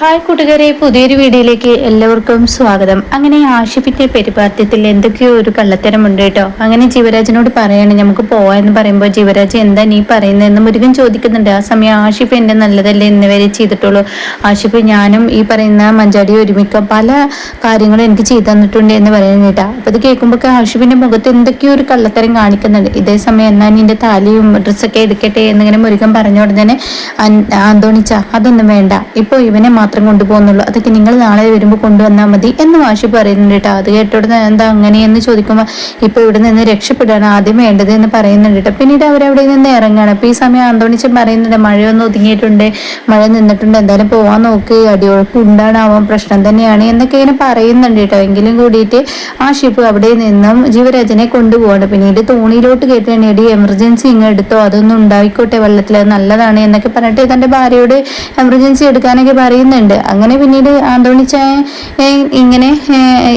Hi കൂട്ടുകാരെ പുതിയൊരു വീഡിയോയിലേക്ക് എല്ലാവർക്കും സ്വാഗതം. അങ്ങനെ ആഷിഫിന്റെ പെരുമാറ്റത്തിൽ എന്തൊക്കെയോ ഒരു കള്ളത്തരമുണ്ട് കേട്ടോ. അങ്ങനെ ജീവരാജിനോട് പറയാണ് നമുക്ക് പോവാന്ന് പറയുമ്പോൾ ജീവരാജ് എന്താ നീ പറയുന്നതെന്ന് മുരുകൻ ചോദിക്കുന്നുണ്ട്. ആ സമയം ആഷിഫ് എന്റെ നല്ലതല്ലേ എന്ന് വരെ ചെയ്തിട്ടുള്ളൂ. ആഷിഫ് ഞാനും ഈ പറയുന്ന മഞ്ചാടി ഒരുമിക്ക പല കാര്യങ്ങളും എനിക്ക് ചെയ്തു തന്നിട്ടുണ്ട് എന്ന് പറയുന്നത് കേട്ടോ. അപ്പൊ ഇത് കേൾക്കുമ്പോൾ ആഷിഫിന്റെ മുഖത്ത് എന്തൊക്കെയോ ഒരു കള്ളത്തരം കാണിക്കുന്നുണ്ട്. ഇതേ സമയം എന്നാ നിന്റെ താലിയും ഡ്രസ്സൊക്കെ എടുക്കട്ടെ എന്നിങ്ങനെ മുരുകൻ പറഞ്ഞ ഉടനെ അന്തോണിച്ച അതൊന്നും വേണ്ട. ഇപ്പൊ ഇവനെ മാത്രം കൊണ്ടുപോകുന്നുള്ളൂ. അതൊക്കെ നിങ്ങൾ നാളെ വരുമ്പോൾ കൊണ്ടുവന്നാൽ മതി എന്ന് വാശി പറയുന്നുണ്ട് കേട്ടോ. അത് കേട്ടോടുന്ന് എന്താ അങ്ങനെയെന്ന് ചോദിക്കുമ്പോൾ ഇപ്പോൾ ഇവിടെ നിന്ന് രക്ഷപ്പെടാണ് ആദ്യം വേണ്ടത് എന്ന് പറയുന്നുണ്ട് കേട്ടോ. പിന്നീട് അവരവിടെ നിന്ന് ഇറങ്ങുകയാണ് അപ്പോൾ ഈ സമയം അന്തോണിച്ച് പറയുന്നുണ്ട് മഴയൊന്നും ഒതുങ്ങിയിട്ടുണ്ട് മഴ നിന്നിട്ടുണ്ട് എന്തായാലും പോകാൻ നോക്ക് അടിയൊഴുക്ക് ഉണ്ടാണാവാൻ പ്രശ്നം തന്നെയാണ് എന്നൊക്കെ ഇങ്ങനെ പറയുന്നുണ്ട് കേട്ടോ. എങ്കിലും കൂടിയിട്ട് ആ ഷിപ്പ് അവിടെ നിന്നും ജീവരാജനെ കൊണ്ടുപോകണം പിന്നീട് തോണിയിലോട്ട് കേട്ടാണ് എടി എമർജൻസി ഇങ്ങ് എടുത്തോ അതൊന്നും ഉണ്ടായിക്കോട്ടെ വെള്ളത്തിൽ നല്ലതാണ് എന്നൊക്കെ പറഞ്ഞിട്ട് തന്റെ ഭാര്യയോട് എമർജൻസി എടുക്കാനൊക്കെ ഉണ്ട്. അങ്ങനെ പിന്നീട് ആന്തോണിച്ചായ ഇങ്ങനെ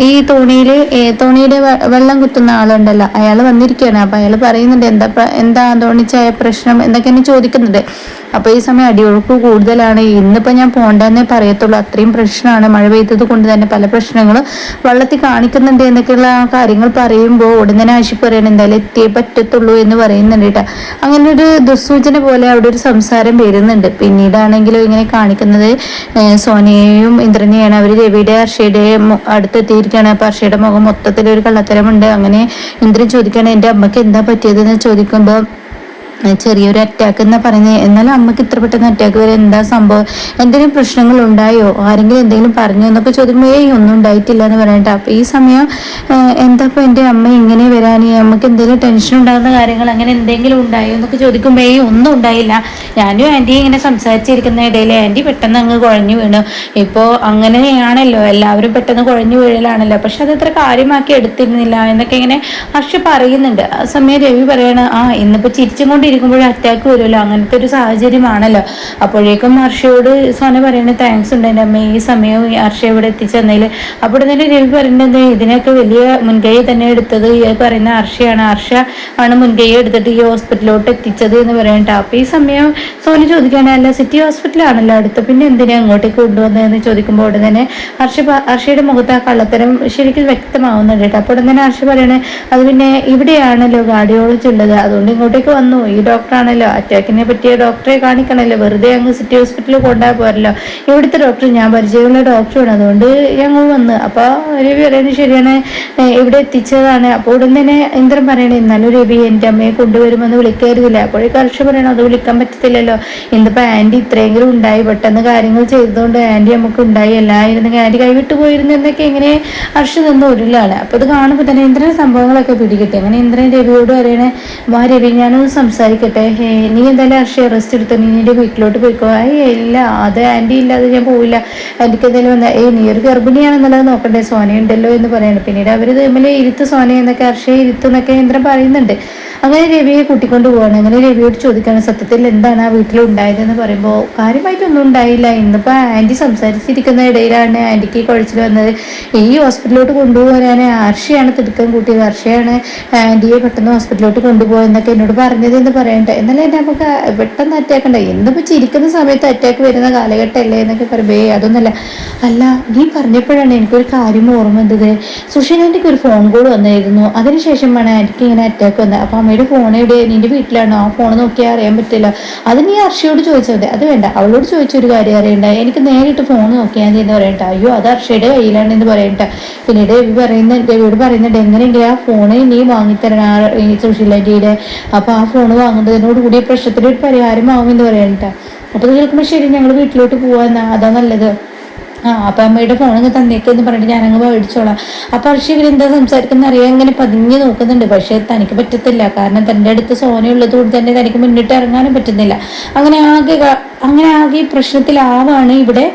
ഈ തോണിയിൽ തോണിയുടെ വെള്ളം കുത്തുന്ന ആളുണ്ടല്ലോ. അയാൾ വന്നിരിക്കുകയാണ്. അപ്പം അയാൾ പറയുന്നുണ്ട് എന്താ എന്താ ആന്തോണിച്ചായ പ്രശ്നം? എന്നൊക്കെ ചോദിക്കുന്നുണ്ട്. അപ്പോൾ ഈ സമയം അടിയൊഴുക്ക് കൂടുതലാണ്. ഇന്നിപ്പോൾ ഞാൻ പോണ്ടെന്നേ പറയത്തുള്ളൂ. അത്രയും പ്രശ്നമാണ്. മഴ പെയ്തത് കൊണ്ട് തന്നെ പല പ്രശ്നങ്ങളും വള്ളത്തിൽ കാണിക്കുന്നുണ്ട് എന്നൊക്കെയുള്ള കാര്യങ്ങൾ പറയുമ്പോൾ ഉടനെ ആശി പറയണം എന്തായാലും എത്തിയേ പറ്റത്തുള്ളൂ എന്ന് പറയുന്നുണ്ട് കേട്ടോ. അങ്ങനെ ഒരു ദുസ്സൂചന പോലെ അവിടെ ഒരു സംസാരം വരുന്നുണ്ട്. പിന്നീടാണെങ്കിലും ഇങ്ങനെ കാണിക്കുന്നത് സോനിയയും ഇന്ദ്രനെയാണ് അവർ രവിയുടെ അർഷയുടെ അടുത്തെത്തിയിരിക്കുകയാണ്. അപ്പം അർഷയുടെ മുഖം മൊത്തത്തിൽ ഒരു കള്ളത്തരമുണ്ട്. അങ്ങനെ ഇന്ദ്രൻ ചോദിക്കുകയാണ് എന്റെ അമ്മയ്ക്ക് എന്താ പറ്റിയതെന്ന് ചോദിക്കുമ്പോൾ ചെറിയൊരു അറ്റാക്ക് എന്നാ പറയുന്നത് എന്നാലും അമ്മയ്ക്ക് ഇത്ര പെട്ടെന്ന് അറ്റാക്ക് വരെ എന്താ സംഭവം? എന്തെങ്കിലും പ്രശ്നങ്ങൾ ഉണ്ടായോ? ആരെങ്കിലും എന്തെങ്കിലും പറഞ്ഞു? എന്നൊക്കെ ചോദിക്കുമ്പോൾ ഏയ് ഒന്നും ഉണ്ടായിട്ടില്ല എന്ന് പറയട്ടെ അപ്പൊ ഈ സമയം എന്താ ഇപ്പൊ എന്റെ അമ്മ ഇങ്ങനെ വരാൻ അമ്മയ്ക്ക് എന്തെങ്കിലും ടെൻഷൻ ഉണ്ടാകുന്ന കാര്യങ്ങൾ അങ്ങനെ എന്തെങ്കിലും ഉണ്ടായോ എന്നൊക്കെ ചോദിക്കുമ്പോൾ ഏയ് ഒന്നും ഉണ്ടായില്ല. ഞാനും ആന്റി ഇങ്ങനെ സംസാരിച്ചിരിക്കുന്ന ഇടയിൽ ആന്റി പെട്ടെന്ന് അങ്ങ് കുഴഞ്ഞു വീണു. ഇപ്പോ അങ്ങനെയാണല്ലോ. എല്ലാവരും പെട്ടെന്ന് കുഴഞ്ഞു വീഴലാണല്ലോ. പക്ഷെ അത് കാര്യമാക്കി എടുത്തിരുന്നില്ല എന്നൊക്കെ ഇങ്ങനെ ഹർഷ പറയുന്നുണ്ട്. ആ സമയം രവി പറയണ ആ ഇന്നിപ്പോ ചിരിച്ചും കൊണ്ട് ഇരിക്കുമ്പോൾ അറ്റാക്ക് വരുമല്ലോ. അങ്ങനത്തെ ഒരു സാഹചര്യമാണല്ലോ. അപ്പോഴേക്കും ഹർഷയോട് സോന പറയുന്നത് താങ്ക്സ് ഉണ്ട് എന്റെ അമ്മ. ഈ സമയവും ഹർഷ ഇവിടെ എത്തിച്ചെന്നതിൽ അപ്പോൾ തന്നെ രവി പറയുന്നത് ഇതിനൊക്കെ വലിയ മുൻകൈ തന്നെ എടുത്തത് ഈ പറയുന്ന ഹർഷയാണ്. ഹർഷ ആണ് മുൻകൈ എടുത്തിട്ട് ഈ ഹോസ്പിറ്റലിലോട്ട് എത്തിച്ചത് എന്ന് പറയണ്ട അപ്പോൾ ഈ സമയം സോന ചോദിക്കുകയാണ് അല്ല സിറ്റി ഹോസ്പിറ്റലാണല്ലോ അടുത്ത്. പിന്നെ എന്തിനാ അങ്ങോട്ടേക്ക് കൊണ്ടുവന്നതെന്ന് ചോദിക്കുമ്പോൾ ഉടനെ തന്നെ ഹർഷ ഹർഷയുടെ മുഖത്ത് ആ കള്ളത്തരം ശരിക്കും വ്യക്തമാവുന്നുണ്ട് കേട്ടോ. അപ്പോൾ ഉടനെ തന്നെ ഹർഷ പറയണേ അത് പിന്നെ ഇവിടെയാണല്ലോ കാർഡിയോളജി ഉള്ളത് അതുകൊണ്ട് ഇങ്ങോട്ടേക്ക് വന്നു. ഈ ഡോക്ടറാണല്ലോ. അറ്റാക്കിനെ പറ്റിയ ഡോക്ടറെ കാണിക്കണല്ലോ. വെറുതെ അങ്ങ് സിറ്റി ഹോസ്പിറ്റലിൽ കൊണ്ടാ പോരല്ലോ. ഇവിടുത്തെ ഡോക്ടർ ഞാൻ പരിചയമുള്ള ഡോക്ടറാണ്. അതുകൊണ്ട് ഞങ്ങൾ വന്ന്. അപ്പോൾ രവി പറയുന്നത് ശരിയാണ്. ഇവിടെ എത്തിച്ചതാണ്. അപ്പോൾ ഉടൻ തന്നെ ഇന്ദ്രൻ പറയണേ എന്നാലും രവി എന്റെ അമ്മയെ കൊണ്ടുവരുമെന്ന് വിളിക്കരുതില്ല. അപ്പോഴേ ഹർഷ പറയണം അത് വിളിക്കാൻ പറ്റത്തില്ലല്ലോ. ഇന്നിപ്പോൾ ആന്റി ഇത്രയെങ്കിലും ഉണ്ടായി. പെട്ടെന്ന് കാര്യങ്ങൾ ചെയ്തതുകൊണ്ട് ആന്റി നമുക്ക് ഉണ്ടായി. എല്ലായിരുന്നെങ്കിൽ ആന്റി കൈവിട്ട് പോയിരുന്നു എന്നൊക്കെ ഇങ്ങനെ ഹർഷ നിന്ന് ഒരുലാണ്. അപ്പോൾ ഇത് കാണുമ്പോൾ തന്നെ ഇന്ദ്രൻ സംഭവങ്ങളൊക്കെ പിടികിട്ടി. അങ്ങനെ ഇന്ദ്രൻ രവിയോട് പറയണേ വാ രവി ഞാനൊന്ന് സംസാരിക്കും. സംസാരിക്കട്ടെ നീ എന്തായാലും അർഷയെ റെസ്റ്റ് എടുത്തു? നീ നിന്റെ വീട്ടിലോട്ട് പോയിക്കോ? ഏയ് ഇല്ല. അത് ആന്റി ഇല്ലാതെ ഞാൻ പോവില്ല. ആന്റിക്ക് എന്തെങ്കിലും വന്നാൽ ഏയ് നീ ഒരു ഗർഭിണിയാണെന്നുള്ളത് നോക്കണ്ടേ. സോനയുണ്ടല്ലോ എന്ന് പറയുന്നത് പിന്നീട് അവർ തമ്മിൽ ഇരുത്ത് സോന എന്നൊക്കെ അർഷയെ ഇരുത്തുന്നൊക്കെ ഇന്ദ്രൻ പറയുന്നുണ്ട്. അങ്ങനെ രവിയെ കൂട്ടിക്കൊണ്ട് പോവാണ്. അങ്ങനെ രവിയോട് ചോദിക്കുകയാണ് സത്യത്തിൽ എന്താണ് ആ വീട്ടിലുണ്ടായതെന്ന് പറയുമ്പോൾ കാര്യമായിട്ടൊന്നും ഉണ്ടായില്ല. ഇന്നിപ്പോൾ ആന്റി സംസാരിച്ചിരിക്കുന്ന ഇടയിലാണ് ആന്റിക്ക് കുഴച്ചിൽ വന്നത്. ഈ ഹോസ്പിറ്റലിലോട്ട് കൊണ്ടുപോകാൻ ഹർഷയാണ് തിടുക്കം കൂട്ടിയത്. ഹർഷയാണ് ആന്റിയെ പെട്ടെന്ന് ഹോസ്പിറ്റലിലോട്ട് കൊണ്ടുപോകുന്നൊക്കെ എന്നോട് പറഞ്ഞത് എന്ന് പറയട്ടെ. എന്നാലേ നമുക്ക് പെട്ടെന്ന് അറ്റാക്ക് ഉണ്ടായി. എന്തിപ്പോൾ ചിരിക്കുന്ന സമയത്ത് അറ്റാക്ക് വരുന്ന കാലഘട്ടമല്ലേ എന്നൊക്കെ പറയുമ്പോൾ ഏ അതൊന്നല്ല അല്ല നീ പറഞ്ഞപ്പോഴാണ് എനിക്കൊരു കാര്യം ഓർമ്മ വന്നത്. സുഷീലാന്റിക്ക് ഒരു ഫോൺ കോൾ വന്നായിരുന്നു. അതിനുശേഷമാണ് ആന്റിക്ക് ഇങ്ങനെ അറ്റാക്ക് വന്നത്. അപ്പം അമ്മയുടെ ഫോൺ എവിടെ? നിന്റെ വീട്ടിലാണോ? ആ ഫോൺ നോക്കിയാൽ അറിയാൻ പറ്റില്ല. അത് നീ അർഷയോട് ചോദിച്ചാൽ മതി. അത് വേണ്ട. അവളോട് ചോദിച്ചൊരു കാര്യം അറിയണ്ട. എനിക്ക് നേരിട്ട് ഫോൺ നോക്കിയാൽ മതി എന്ന് പറയണ്ട. അയ്യോ അത് അർഷയുടെ കയ്യിലാണ് എന്ന് പറയണ്ട. പിന്നീട് രവി പറയുന്ന രവിയോട് പറയുന്നുണ്ട് എങ്ങനെയെങ്കിലും ആ ഫോൺ നീ വാങ്ങിത്തരണം സുശീലാന്റിയുടെ അപ്പോൾ ആ ഫോൺ വാങ്ങുന്നതിനോട് കൂടി പ്രശ്നത്തിന് ഒരു പരിഹാരമാവും എന്ന് പറയണ്ട. അപ്പോൾ കേൾക്കുമ്പോൾ ശരി ഞങ്ങൾ വീട്ടിലോട്ട് പോകാമെന്നാ അതാ നല്ലത്. ആ അപ്പം അമ്മയുടെ ഫോൺ തന്നേക്കെന്ന് പറഞ്ഞിട്ട് ഞാനങ്ങ് മേടിച്ചോളാം. അപ്പം അർഷി ഇവരെന്താ സംസാരിക്കുന്ന അറിയാൻ ഇങ്ങനെ പതിഞ്ഞ് നോക്കുന്നുണ്ട്. പക്ഷേ തനിക്ക് പറ്റത്തില്ല. കാരണം തന്റെ അടുത്ത് സോന ഉള്ളത് കൊണ്ട് തന്നെ തനിക്ക് മുന്നിട്ട് ഇറങ്ങാനും പറ്റുന്നില്ല. അങ്ങനെ ആകെ അങ്ങനെ ആകെ പ്രശ്നത്തിലാവാണ് ഇവിടെ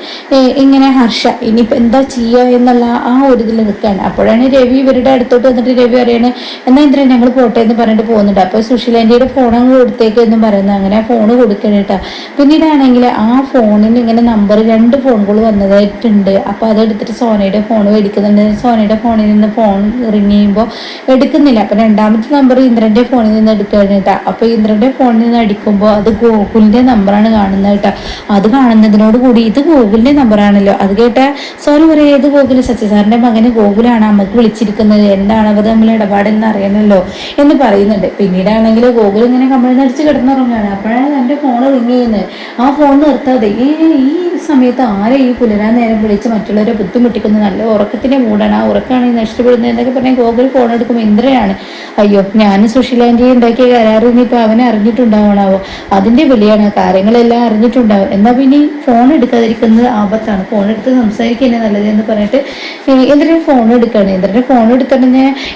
ഇങ്ങനെ ഹർഷ. ഇനിയിപ്പോൾ എന്താ ചെയ്യുക എന്നുള്ള ആ ഒരു ഇതിൽ നിൽക്കുകയാണ് അപ്പോഴാണ് രവി ഇവരുടെ അടുത്തോട്ട് വന്നിട്ട് രവി പറയണേ എന്നാൽ ഇന്ദ്രൻ ഞങ്ങൾ പോട്ടെ എന്ന് പറഞ്ഞിട്ട് പോകുന്നുണ്ട്. അപ്പോൾ സുശീലേന്റെ ഫോൺ അങ്ങ് കൊടുത്തേക്ക് എന്ന് പറയുന്നത് അങ്ങനെ ഫോൺ കൊടുക്കണേട്ടാ പിന്നീടാണെങ്കിൽ ആ ഫോണിന് ഇങ്ങനെ നമ്പർ രണ്ട് ഫോണുകൾ വന്നതായിട്ട് ഉണ്ട് അപ്പോൾ അതെടുത്തിട്ട് സോനയുടെ ഫോൺ മേടിക്കുന്നുണ്ട്. സോനയുടെ ഫോണിൽ നിന്ന് ഫോൺ റിങ് ചെയ്യുമ്പോൾ എടുക്കുന്നില്ല. അപ്പോൾ രണ്ടാമത്തെ നമ്പർ ഇന്ദ്രന്റെ ഫോണിൽ നിന്ന് എടുക്കുകയാണ് കേട്ടോ. അപ്പോൾ ഇന്ദ്രന്റെ ഫോണിൽ നിന്ന് അടിക്കുമ്പോൾ അത് ഗോകുലിന്റെ നമ്പറാണ് കാണുന്നത് കേട്ടോ. അത് കാണുന്നതിനോട് കൂടി ഇത് ഗോകുലിന്റെ നമ്പറാണല്ലോ അത് കേട്ട സോറി പറയാ ഏത് ഗോകുൽ? സത്യസാറിന്റെ മകന് ഗോകുലാണ് അമ്മയ്ക്ക് വിളിച്ചിരിക്കുന്നത്. എന്താണ് അവർ തമ്മിൽ ഇടപാടെന്ന് അറിയണമല്ലോ എന്ന് പറയുന്നുണ്ട്. പിന്നീടാണെങ്കിൽ ഗോകുൽ ഇങ്ങനെ കമ്പിളിനടിച്ച് കിടന്നുറങ്ങാണ്. അപ്പോഴാണ് എന്റെ ഫോൺ റിങ് ചെയ്യുന്നത്. ആ ഫോൺ നിർത്താതെ ഈ സമയത്ത് ആരെ ഈ പുലരാൻ നേരം വിളിച്ച് മറ്റുള്ളവരെ ബുദ്ധിമുട്ടിക്കുന്നത് നല്ല ഉറക്കത്തിന്റെ മൂടാണ് ആ ഉറക്കമാണ് ഈ നഷ്ടപ്പെടുന്നത് എന്നൊക്കെ പറഞ്ഞാൽ ഗോകുൽ ഫോൺ എടുക്കുമ്പോൾ ഇന്ദ്രയാണ് അയ്യോ ഞാൻ സുശീലാന്റി ഉണ്ടാക്കിയ കരാറ് ഇനിയിപ്പോൾ അവനെ അറിഞ്ഞിട്ടുണ്ടാവണാവോ? അതിന്റെ വിളിയാണ് കാര്യങ്ങളെല്ലാം അറിഞ്ഞിട്ടുണ്ടാവും. എന്നാൽ പിന്നെ ഫോൺ എടുക്കാതിരിക്കുന്നത് ആപത്താണ്. ഫോൺ എടുത്ത് സംസാരിക്കുന്നത് നല്ലത് എന്ന് പറഞ്ഞിട്ട് ഇന്ദ്രൻ ഫോൺ എടുക്കുകയാണ് ഇന്ദ്രന്റെ ഫോൺ എടുത്തിട്ട്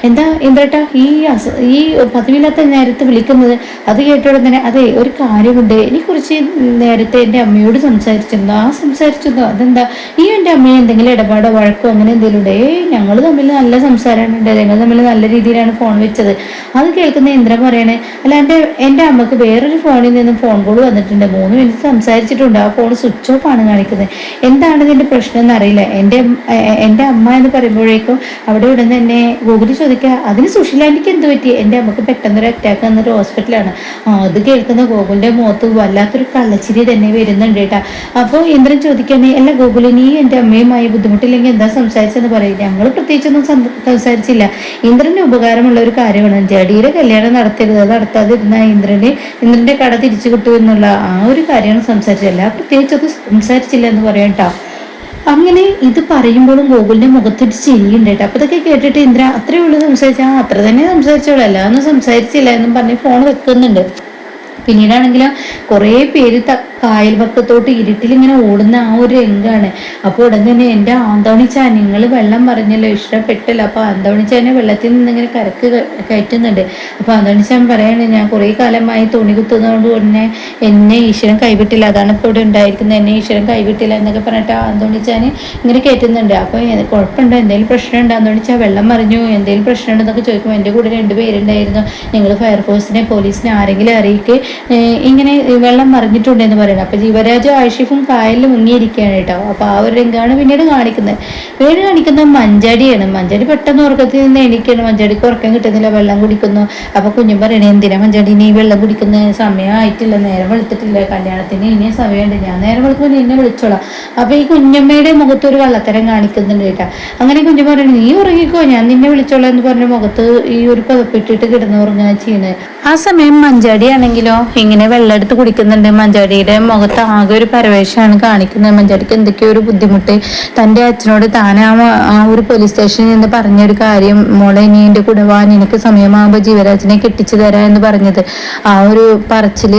എന്താ ഇന്ദ്രട്ടാ ഈ അസ ഈ പതിവില്ലാത്ത നേരത്ത് വിളിക്കുന്നത്? അത് കേട്ടോടെ തന്നെ അതെ ഒരു കാര്യമുണ്ട്. എനിക്ക് കുറച്ച് നേരത്തെ എന്റെ അമ്മയോട് സംസാരിച്ചിരുന്നു ആ സംസാരിച്ചിരുന്നു അതെന്താ? ഈ എന്റെ അമ്മയെ എന്തെങ്കിലും ഇടപാടോ വഴക്കോ അങ്ങനെ എന്തെങ്കിലും ഉണ്ടേ? ഞങ്ങൾ തമ്മിൽ നല്ല സംസാരമാണ് ഉണ്ട് ഞങ്ങൾ തമ്മിൽ നല്ല രീതിയിലാണ് ഫോൺ വെച്ചത്. അത് കേൾക്കുന്ന ഇന്ദ്രൻ പറയണേ അല്ല എന്റെ എന്റെ അമ്മയ്ക്ക് വേറൊരു ഫോണിൽ നിന്നും ഫോൺ കോൾ വന്നിട്ടുണ്ട്. മൂന്ന് മിനിറ്റ് സംസാരിച്ചിട്ടുണ്ട്. ആ ഫോൺ സ്വിച്ച് ഓഫ് ആണ് കാണിക്കുന്നത് എന്താണ് ഇതിന്റെ പ്രശ്നം എന്നറിയില്ല എന്റെ എന്റെ അമ്മ എന്ന് പറയുമ്പോഴേക്കും അവിടെ ഉടനെ തന്നെ ഗൂഗിളിൽ ചോദിക്കുക അതിന് സുഷിലാൻഡിക്ക് എന്ത് പറ്റി? എന്റെ അമ്മയ്ക്ക് പെട്ടെന്നൊരു അറ്റാക്ക് വന്നൊരു ഹോസ്പിറ്റലാണ് അത് കേൾക്കുന്ന ഗോകുലിന്റെ മുഖത്ത് വല്ലാത്തൊരു കള്ളച്ചിരി തന്നെ വരുന്നുണ്ട് കേട്ടാ. അപ്പോൾ ഇന്ദ്രൻ ചോദിക്കാനേ അല്ല ഗോകുലൻ നീ എന്റെ അമ്മയുമായി ബുദ്ധിമുട്ടില്ലെങ്കിൽ എന്താ സംസാരിച്ചെന്ന് പറയും. ഞങ്ങൾ പ്രത്യേകിച്ചൊന്നും സംസാരിച്ചില്ല. ഇന്ദ്രന് ഉപകാരമുള്ള ഒരു കാര്യമാണ്. ജഡിയുടെ കല്യാണം നടത്തരുത്. അത് നടത്താതിരുന്ന ഇന്ദ്രന് ഇന്ദ്രന്റെ കട തിരിച്ചു കിട്ടും എന്നുള്ള ആ ഒരു കാര്യമാണ് സംസാരിച്ചല്ല പ്രത്യേകിച്ചൊന്നും സംസാരിച്ചില്ല എന്ന് പറയാം അങ്ങനെ ഇത് പറയുമ്പോഴും ഗോകുലിന്റെ മുഖത്തൊരു ചിരിയുണ്ട് കേട്ടോ. അപ്പൊ ഇതൊക്കെ കേട്ടിട്ട് ഇന്ദ്ര അത്രേ ഉള്ളൂ സംസാരിച്ചാൽ ആ, അത്ര തന്നെ സംസാരിച്ചോളൂ. അല്ല ഒന്നും സംസാരിച്ചില്ല എന്നും പറഞ്ഞ് ഫോൺ വെക്കുന്നുണ്ട്. പിന്നീടാണെങ്കിൽ കുറേ പേര് കായൽ പക്കത്തോട്ട് ഇരുട്ടിലിങ്ങനെ ഓടുന്ന ആ ഒരു രംഗാണ്. അപ്പോൾ ഉടൻ തന്നെ എന്റെ ആന്തോണിച്ചാൻ നിങ്ങൾ വെള്ളം പറഞ്ഞല്ലോ ഇഷ്ടപ്പെട്ടല്ലോ. അപ്പോൾ ആന്തോണിച്ചാനെ വെള്ളത്തിൽ നിന്ന് ഇങ്ങനെ കരക്ക് കയറ്റുന്നുണ്ട്. അപ്പോൾ ആന്തോണിച്ചാൻ പറയാണ് ഞാൻ കുറേ കാലമായി തുണി കുത്തുന്നതുകൊണ്ട് തന്നെ എന്നെ ഈശ്വരൻ കൈവിട്ടില്ല. അതാണ് ഇപ്പോൾ ഇവിടെ ഉണ്ടായിരിക്കുന്നത്. എന്നെ ഈശ്വരൻ കൈവിട്ടില്ല എന്നൊക്കെ പറഞ്ഞിട്ട് ആന്തോണിച്ചാൻ ഇങ്ങനെ കയറ്റുന്നുണ്ട്. അപ്പോൾ കുഴപ്പമുണ്ടോ? എന്തെങ്കിലും പ്രശ്നമുണ്ടോ? ആന്തോണിച്ചാ വെള്ളം മറിഞ്ഞു. എന്തെങ്കിലും പ്രശ്നമുണ്ടെന്നൊക്കെ ചോദിക്കുമ്പോൾ എന്റെ കൂടെ രണ്ട് പേരുണ്ടായിരുന്നു. നിങ്ങൾ ഫയർഫോഴ്സിനെ പോലീസിനെ ആരെങ്കിലും അറിയിക്കുക ഇങ്ങനെ വെള്ളം മറിഞ്ഞിട്ടുണ്ടെന്ന് പറയുന്നത്. അപ്പോൾ ജീവരാജും ആഷിഫും കായലിൽ മുങ്ങിയിരിക്കുകയാണ് കേട്ടോ. അപ്പോൾ ആ ഒരു രംഗമാണ് പിന്നീട് കാണിക്കുന്നത്. പിന്നീട് കാണിക്കുന്നത് മഞ്ചാടിയാണ്. മഞ്ചാടി പെട്ടെന്ന് ഉറക്കത്തിൽ നിന്ന് എണീക്കാണ് മഞ്ചാടിക്ക് ഉറക്കം കിട്ടുന്നില്ല. വെള്ളം കുടിക്കുന്നു. അപ്പോൾ കുഞ്ഞും പറയണേ എന്തിനാ മഞ്ചാടി? നീ വെള്ളം കുടിക്കുന്ന സമയമായിട്ടില്ല. നേരം വെളുത്തിട്ടില്ല. കല്യാണത്തിന് ഇനിയും സമയമുണ്ട്. ഞാൻ നേരം വെളുക്കുമ്പോൾ നിന്നെ വിളിച്ചോളാം. അപ്പോൾ ഈ കുഞ്ഞമ്മയുടെ മുഖത്ത് ഒരു വള്ളത്തരം കാണിക്കുന്നുണ്ട് കേട്ടോ. അങ്ങനെ കുഞ്ഞു പറയണേ നീ ഉറങ്ങിക്കോ. ഞാൻ നിന്നെ വിളിച്ചോളാം എന്ന് പറഞ്ഞ മുഖത്ത് ഈ ഒരു പതപ്പിട്ടിട്ട് കിടന്നു ഉറങ്ങാൻ ചെയ്യുന്നത്. ആ സമയം മഞ്ചാടി ആണെങ്കിലോ ഇങ്ങനെ വെള്ളം എടുത്ത് കുടിക്കുന്നുണ്ട്. മഞ്ചാടിയുടെ മുഖത്ത് ആകെ ഒരു പരവേശമാണ് കാണിക്കുന്നത്. മഞ്ചാടിക്ക് എന്തൊക്കെയോ ഒരു ബുദ്ധിമുട്ട്. തന്റെ അച്ഛനോട് താൻ ആ ഒരു പോലീസ് സ്റ്റേഷനിൽ നിന്ന് പറഞ്ഞൊരു കാര്യം മോളെ നീ എന്റെ കൂടെ നിനക്ക് സമയമാകുമ്പോൾ ജീവരാജനെ കെട്ടിച്ചു തരാം എന്ന് പറഞ്ഞത്. ആ ഒരു പറച്ചിൽ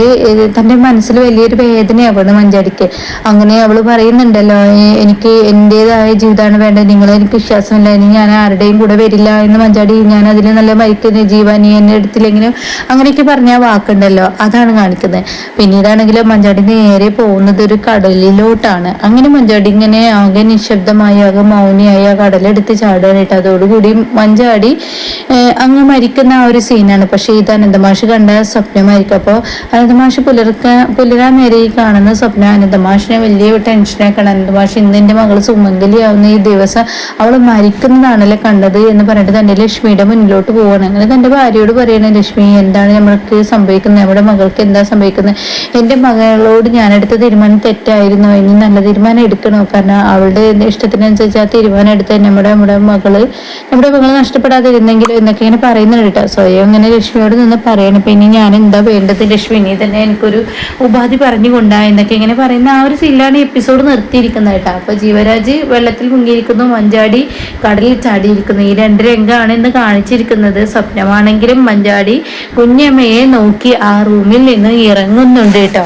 തന്റെ മനസ്സിൽ വലിയൊരു വേദനയാവണം മഞ്ചാടിക്ക് അങ്ങനെ അവൾ പറയുന്നുണ്ടല്ലോ എനിക്ക് എന്റെതായ ജീവിതമാണ് വേണ്ടത്. നിങ്ങളെ എനിക്ക് വിശ്വാസമില്ല. ഇനി ഞാൻ ആരുടെയും കൂടെ വരില്ല എന്ന് മഞ്ചാടി ഞാൻ അതിൽ നല്ല മരിക്കുന്ന. ജീവ നീ എന്നെ എടുത്തില്ലെങ്കിലും അങ്ങനെയൊക്കെ പറഞ്ഞ വാക്കുണ്ടല്ലോ. അതാണ് കാണിക്കുന്നത്. പിന്നീടാണെങ്കിലും മഞ്ചാടി നേരെ പോകുന്നത് ഒരു കടലിലോട്ടാണ്. അങ്ങനെ മഞ്ചാടി ഇങ്ങനെ ആകെ നിശബ്ദമായി ആകെ മൗനിയായി ആ കടലെടുത്ത് ചാടാനായിട്ട്. അതോടുകൂടി മഞ്ചാടി അങ്ങ് മരിക്കുന്ന ആ ഒരു സീനാണ്. പക്ഷേ ഇത് അനന്തമാഷ് കണ്ട സ്വപ്നമായിരിക്കും. അപ്പോൾ അനന്തമാഷ് പുലർക്കാൻ പുലരാൻ നേരെ ഈ കാണുന്ന സ്വപ്നം അനന്തമാഷിനെ വലിയ ടെൻഷനാക്കണം. അനന്തമാഷ് ഇന്ന് എന്റെ മകൾ സുമംഗലിയാവുന്ന ഈ ദിവസം അവൾ മരിക്കുന്നതാണല്ലേ കണ്ടത് എന്ന് പറഞ്ഞിട്ട് തന്റെ ലക്ഷ്മിയുടെ മുന്നിലോട്ട് പോവാണ്. അങ്ങനെ തന്റെ ഭാര്യയോട് പറയണേ ലക്ഷ്മി എന്താണ് നമ്മൾക്ക് സംഭവിക്കുന്നത്? നമ്മുടെ മകൾക്ക് എന്താ സംഭവിക്കുന്നത്? എന്റെ മകളോട് ഞാനെടുത്ത തീരുമാനം തെറ്റായിരുന്നു? ഇനി നല്ല തീരുമാനം എടുക്കണോ? കാരണം അവളുടെ ഇഷ്ടത്തിനനുസരിച്ച് ആ തീരുമാനം എടുത്ത് നമ്മുടെ നമ്മുടെ മകൾ നമ്മുടെ മകൾ നഷ്ടപ്പെടാതിരുന്നെങ്കിൽ എന്നൊക്കെ ഇങ്ങനെ പറയുന്നുണ്ട് കേട്ടോ. സ്വയം ഇങ്ങനെ ലക്ഷ്മിയോട് നിന്ന് പറയണം. ഇപ്പൊ ഇനി ഞാൻ എന്താ വേണ്ടത് ലക്ഷ്മി ഇനി തന്നെ എനിക്കൊരു ഉപാധി പറഞ്ഞുകൊണ്ടാ എന്നൊക്കെ ഇങ്ങനെ പറയുന്ന ആ ഒരു സീലാണ് എപ്പിസോഡ് നിർത്തിയിരിക്കുന്നത് കേട്ടോ. അപ്പൊ ജീവരാജ് വെള്ളത്തിൽ മുങ്ങിയിരിക്കുന്നു മഞ്ചാടി കടലിൽ ചാടിയിരിക്കുന്നു. ഈ രണ്ട് രംഗമാണ് ഇന്ന് കാണിച്ചിരിക്കുന്നത്. സ്വപ്നമാണെങ്കിലും മഞ്ചാടി കുഞ്ഞമ്മയെ നോക്കി ആ റൂമിൽ നിന്ന് ഇറങ്ങുന്നുണ്ട് കേട്ടോ.